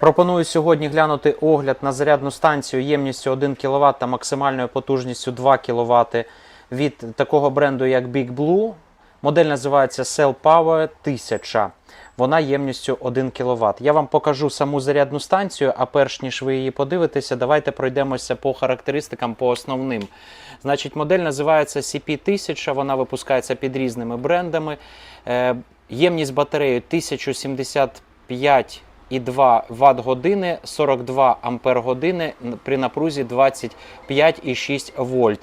Пропоную сьогодні глянути огляд на зарядну станцію ємністю 1 кВт та максимальною потужністю 2 кВт від такого бренду, як Big Blue. Модель називається Cell Power 1000. Вона ємністю 1 кВт. Я вам покажу саму зарядну станцію, а перш ніж ви її подивитеся, давайте пройдемося по характеристикам, по основним. Значить, модель називається CP1000, вона випускається під різними брендами. Е, Ємність батареї 1075 і 2 Вт години, 42 Ампер години при напрузі 25,6 вольт.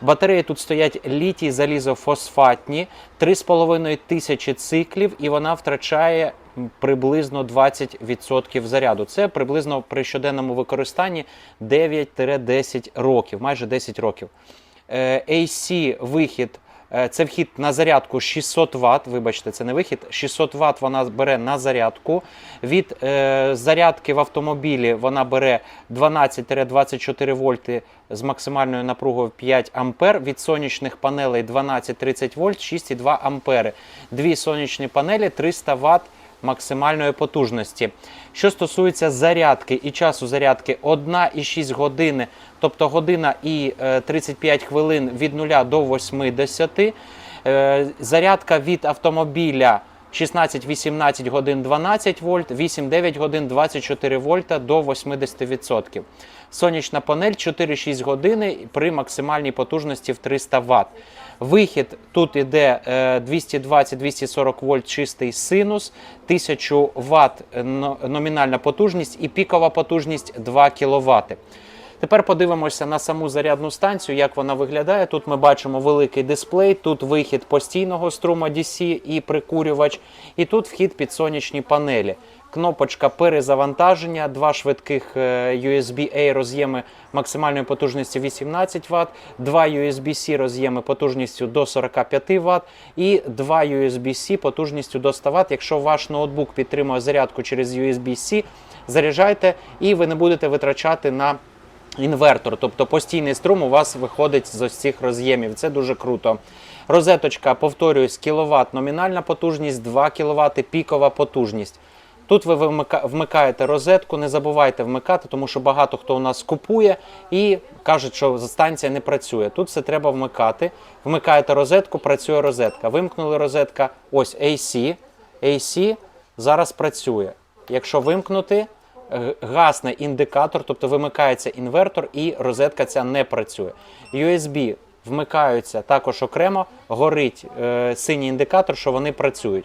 Батареї тут стоять літій залізофосфатні, 3,5 тисячі циклів, і вона втрачає приблизно 20% заряду. Це приблизно при щоденному використанні 9-10 років, майже 10 років. Е, AC вихід. е, Це вхід на зарядку 600 Вт. Вибачте, це не вихід. 600 Вт вона бере на зарядку. Від е, зарядки в автомобілі вона бере 12-24 вольти з максимальною напругою 5 ампер. Від сонячних панелей 12-30 вольт, 6,2 ампери. Дві сонячні панелі 300 Вт максимальної потужності. Що стосується зарядки і часу зарядки, 1,6 години, тобто година і е, 35 хвилин від 0 до 80. Е, Зарядка від автомобіля 16-18 годин 12 вольт, 8-9 годин 24 вольта до 80%. Сонячна панель 4-6 години при максимальній потужності в 300 Вт. Вихід тут іде е, 220-240 вольт чистий синус, 1000 Вт номінальна потужність і пікова потужність 2 кВт. Тепер подивимося на саму зарядну станцію, як вона виглядає. Тут ми бачимо великий дисплей, тут вихід постійного струму DC і прикурювач, і тут вхід під сонячні панелі. Кнопочка перезавантаження, два швидких е, USB-A роз'єми максимальної потужності 18 Вт, два USB-C роз'єми потужністю до 45 Вт і два USB-C потужністю до 100 Вт. Якщо ваш ноутбук підтримує зарядку через USB-C, заряджайте і ви не будете витрачати на інвертор, тобто постійний струм у вас виходить з цих роз'ємів. Це дуже круто. Розеточка, повторююсь, кіловат номінальна потужність, 2 кВт пікова потужність. Тут ви вмикаєте розетку, не забувайте вмикати, тому що багато хто у нас купує і кажуть, що станція не працює. Тут все треба вмикати. Вмикаєте розетку, працює розетка. Вимкнули розетка, ось AC. AC зараз працює. Якщо вимкнути, гасне індикатор, тобто вимикається інвертор і розетка ця не працює. USB вмикаються також окремо, горить е, синій індикатор, що вони працюють.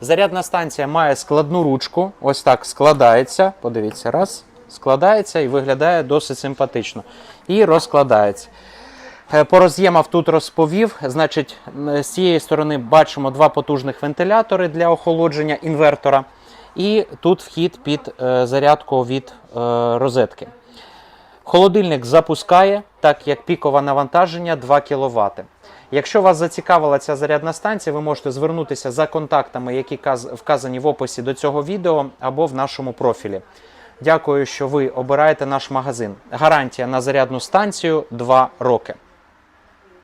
Зарядна станція має складну ручку, ось так складається. Подивіться, раз, складається і виглядає досить симпатично. І розкладається. Е, По роз'ємах тут розповів. Значить, з цієї сторони бачимо два потужних вентилятори для охолодження інвертора. І тут вхід під е, зарядку від е, розетки. Холодильник запускає, так як пікове навантаження 2 кВт. Якщо вас зацікавила ця зарядна станція, ви можете звернутися за контактами, які вказані в описі до цього відео або в нашому профілі. Дякую, що ви обираєте наш магазин. Гарантія на зарядну станцію 2 роки.